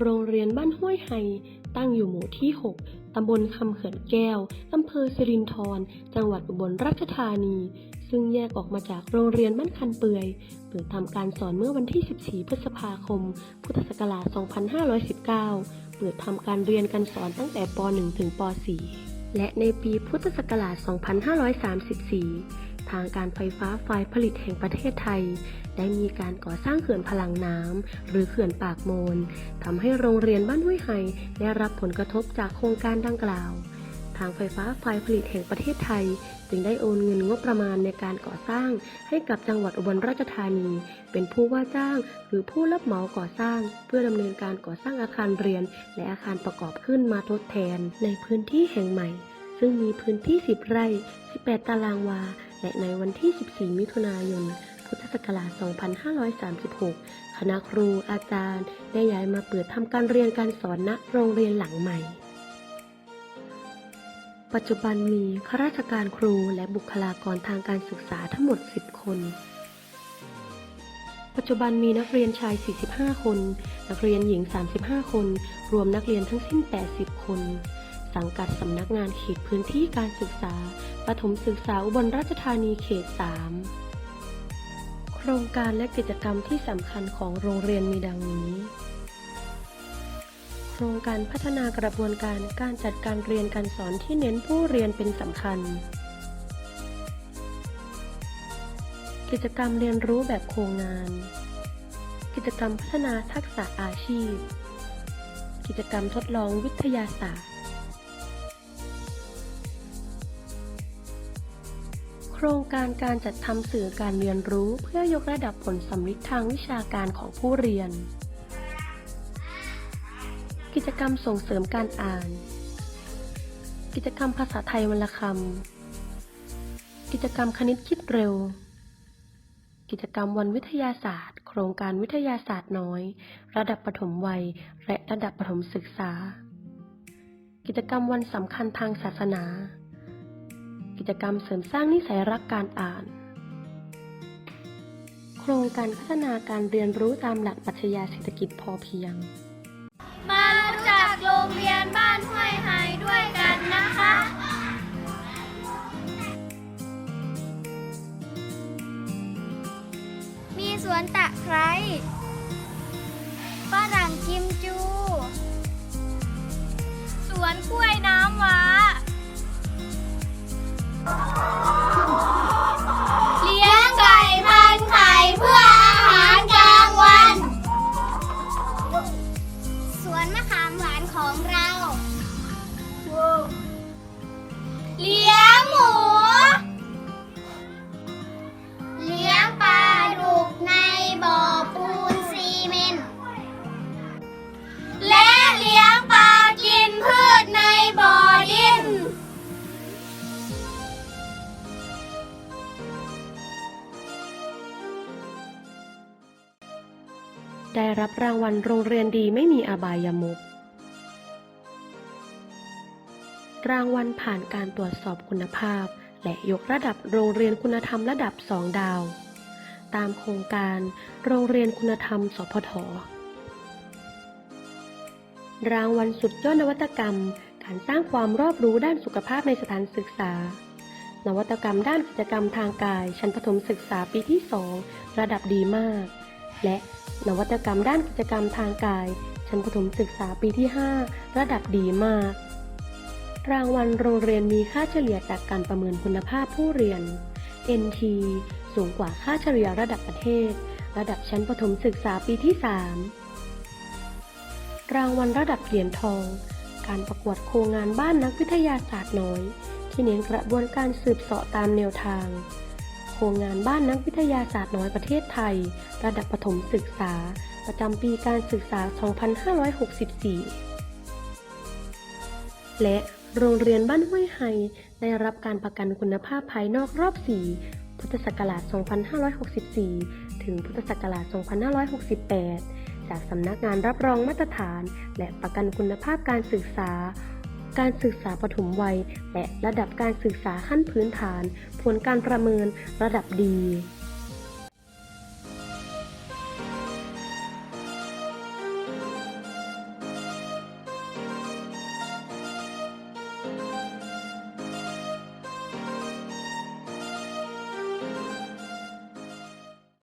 โรงเรียนบ้านห้วยไฮตั้งอยู่หมู่ที่ 6 ตำบลคำเขื่อนแก้ว อำเภอสิรินธร จังหวัดอุบลราชธานี ซึ่งแยกออกมาจากโรงเรียนบ้านคันเปื่อย เปิดทำการสอนเมื่อวันที่ 14 พฤษภาคม พุทธศักราช 2519 เปิดทำการเรียนการสอนตั้งแต่ป .1 ถึงป .4 และในปีพุทธศักราช 2534 ทางการไฟฟ้าฝ่ายผลิตแห่งประเทศไทย ได้มีการก่อสร้างเขื่อนพลังน้ำหรือเขื่อนปากโมนทำให้โรงเรียนบ้านห้วยไฮได้รับผลกระทบจากโครงการดังกล่าว ทางไฟฟ้าฝ่ายผลิตแห่งประเทศไทย จึงได้โอนเงินงบประมาณในการก่อสร้างให้กับจังหวัดอุบลราชธานี เป็นผู้ว่าจ้างหรือผู้รับเหมาก่อสร้าง เพื่อดำเนินการก่อสร้างอาคารเรียน และอาคารประกอบขึ้นมาทดแทนในพื้นที่แห่งใหม่ซึ่งมีพื้นที่ 10 ไร่ 18 ตารางวา และในวันที่ 14 มิถุนายน พุทธศักราช 2536 คณะครูอาจารย์ ได้ย้ายมาเปิดทำการเรียนการสอนณโรงเรียนหลังใหม่ ปัจจุบันมีข้าราชการครูและบุคลากรทางการศึกษาทั้งหมด 10 คน ปัจจุบันมีนักเรียนชาย 45 คน นักเรียนหญิง 35 คน รวมนักเรียนทั้งสิ้น 80 คน สังกัดสำนักงานเขตพื้นที่การศึกษา ประถมศึกษาอุบลราชธานีเขต 3 โครงการและกิจกรรมที่สำคัญของโรงเรียนมีดังนี้ โครงการพัฒนากระบวนการการจัดการเรียนการสอนที่เน้นผู้เรียนเป็นสำคัญ กิจกรรมเรียนรู้แบบโครงงาน กิจกรรมพัฒนาทักษะอาชีพ กิจกรรมทดลองวิทยาศาสตร์ รงการการจัดทำสื่อการเรียนรู้เพื่อยกระดับผลสำลิดทางวิชาการของผู้เรียน กิจกรรมส่งเสริมการอ่าน กิจกรรมภาษาไทยวรรณคำ กิจกรรมคณิตคิดเร็ว กิจกรรมวันวิทยาศาสตร์ โครงการวิทยาศาสตร์น้อย ระดับปฐมวัย และระดับประถมศึกษา กิจกรรมวันสำคัญทางศาสนา กิจกรรมเสริมสร้างนิสัยรักการอ่าน โครงการพัฒนาการเรียนรู้ตามหลักปรัชญาเศรษฐกิจพอเพียง มารู้จักโรงเรียนบ้านห้วยไฮด้วยกันนะคะมีสวนตะไคร้ฝรั่งกิมจู สวนกล้วย ได้รับรางวัลโรงเรียนดีไม่มีอบายมุขรางวัลผ่านการตรวจสอบคุณภาพ และยกระดับโรงเรียนคุณธรรมระดับ 2 ดาว ตามโครงการโรงเรียนคุณธรรม สพท รางวัลสุดยอดนวัตกรรม การสร้างความรอบรู้ด้านสุขภาพในสถานศึกษา นวัตกรรมด้านกิจกรรมทางกาย ชั้นประถมศึกษาปีที่ 2 ระดับดีมาก และ นวัตกรรมด้านกิจกรรมทางกาย ชั้นประถมศึกษาปีที่ 5 ระดับดีมาก รางวัลโรงเรียนมีค่าเฉลี่ยจากการประเมินคุณภาพผู้เรียน NT สูงกว่าค่าเฉลี่ยระดับประเทศ ระดับชั้นประถมศึกษาปีที่ 3 รางวัลระดับเหรียญทอง การประกวดโครงงานบ้านนักวิทยาศาสตร์น้อย ที่เน้นกระบวนการสืบเสาะตามแนวทาง โครงงานบ้านนักวิทยาศาสตร์น้อยประเทศไทย ระดับประถมศึกษา ประจำปีการศึกษา 2564 และโรงเรียนบ้านห้วยไฮได้รับการประกันคุณภาพภายนอกรอบ 4 พุทธศักราช 2564 ถึงพุทธศักราช 2568 จากสำนักงานรับรองมาตรฐาน และประกันคุณภาพการศึกษา การศึกษาปฐมวัย และระดับการศึกษาขั้นพื้นฐาน ผลการประเมินระดับดี